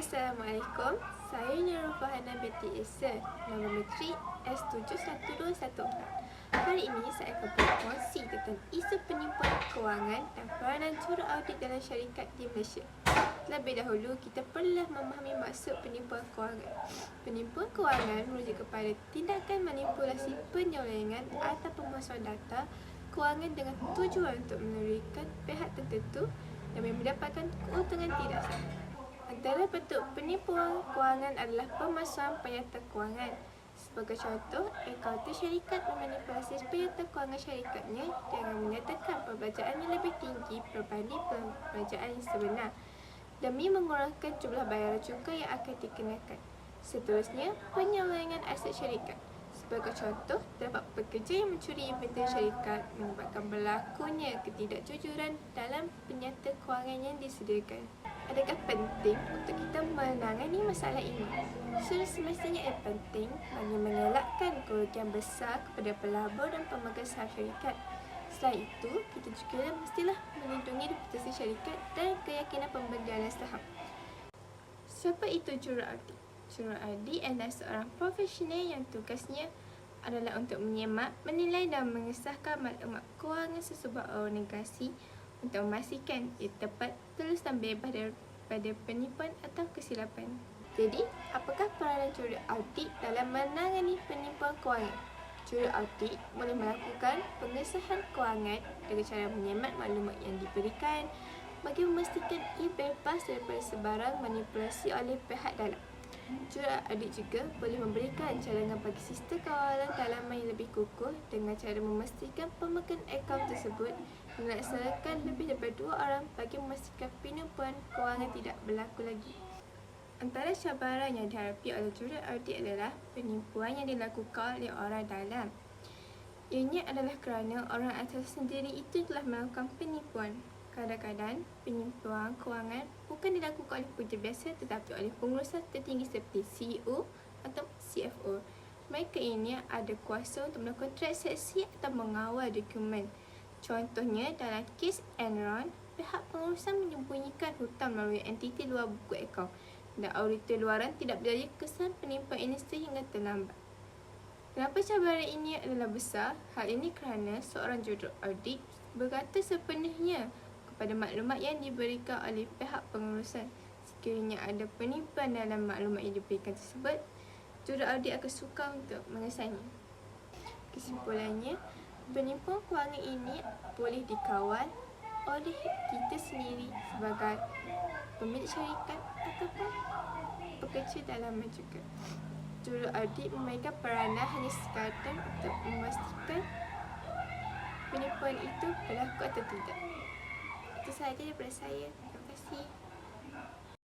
Assalamualaikum. Saya Nurul Fahana binti Esa, nombor metrik S71214. Hari ini saya akan berkongsi tentang isu penipuan kewangan dan peranan juru audit dalam syarikat di Malaysia. Terlebih dahulu, kita perlu memahami maksud penipuan kewangan. Penipuan kewangan merujuk kepada tindakan manipulasi penyelewengan atau pemalsuan data kewangan dengan tujuan untuk menerikan pihak tertentu dan mendapatkan keuntungan tidak sah. Antara bentuk penipuan kewangan adalah pemalsuan penyata kewangan. Sebagai contoh, akauntan syarikat memanipulasi penyata kewangan syarikatnya dengan menyatakan perbelanjaan yang lebih tinggi berbanding perbelanjaan yang sebenar demi mengurangkan jumlah bayaran cukai yang akan dikenakan. Seterusnya, penyelewengan aset syarikat. Sebagai contoh, terdapat pekerja yang mencuri inventory syarikat menyebabkan berlakunya ketidakjujuran dalam penyata kewangan yang disediakan. Adakah penting untuk kita menangani masalah ini? Sudah semestinya ia penting bagi mengelakkan kerugian besar kepada pelabur dan pemegang saham syarikat. Selain itu, kita juga mestilah melindungi reputasi syarikat dan keyakinan pembendalan saham. Siapa itu juru audit? Juru audit adalah seorang profesional yang tugasnya adalah untuk menyemak, menilai dan mengesahkan maklumat kewangan sesebuah organisasi untuk memastikan ia tepat, tulus dan bebas daripada penipuan atau kesilapan. Jadi, apakah peranan juru audit dalam menangani penipuan kewangan? Juru audit boleh melakukan pengesahan kewangan dengan cara menyemat maklumat yang diberikan bagi memastikan ia bebas daripada sebarang manipulasi oleh pihak dalam. Juru audit juga boleh memberikan cadangan bagi sistem kawalan dalaman yang lebih kukuh dengan cara memastikan pemegang akaun tersebut melaksanakan lebih daripada dua orang bagi memastikan penipuan kewangan tidak berlaku lagi. Antara cabaran yang dihadapi oleh juru audit adalah penipuan yang dilakukan oleh orang dalam. Ianya adalah kerana orang atas sendiri itu telah melakukan penipuan. Kadang-kadang, penipuan kewangan bukan dilakukan oleh pekerja biasa tetapi oleh pengurusan tertinggi seperti CEO atau CFO. Mereka ini ada kuasa untuk melakukan transaksi atau mengawal dokumen. Contohnya, dalam kes Enron, pihak pengurusan menyembunyikan hutang melalui entiti luar buku akaun dan auditor luaran tidak berdaya kesan penipuan ini sehingga terlambat. Kenapa cabaran ini adalah besar? Hal ini kerana seorang juru audit berkata sepenuhnya kepada maklumat yang diberikan oleh pihak pengurusan. Sekiranya ada penipuan dalam maklumat yang diberikan tersebut, juru audit akan suka untuk mengesahnya. Kesimpulannya, penipuan kewangan ini boleh dikawal oleh kita sendiri sebagai pemilik syarikat ataupun pekerja dalam juga. Juru audit memainkan peranan hanya sekadar untuk memastikan penipuan itu berlaku atau tidak. Itu sahaja daripada saya. Terima kasih.